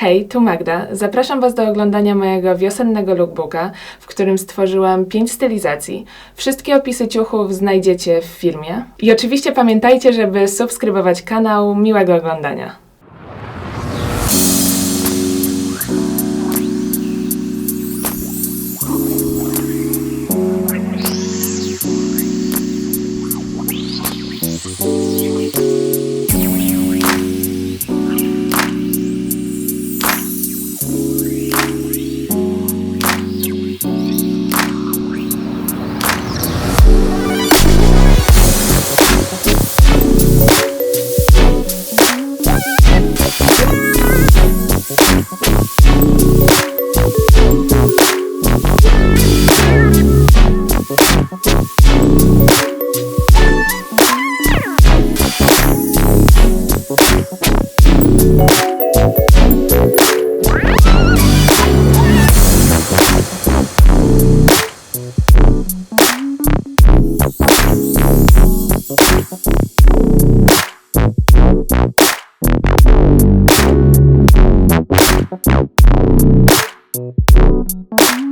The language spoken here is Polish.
Hej, tu Magda. Zapraszam Was do oglądania mojego wiosennego lookbooka, w którym stworzyłam 5 stylizacji. Wszystkie opisy ciuchów znajdziecie w filmie. I oczywiście pamiętajcie, żeby subskrybować kanał. Miłego oglądania. Thank you.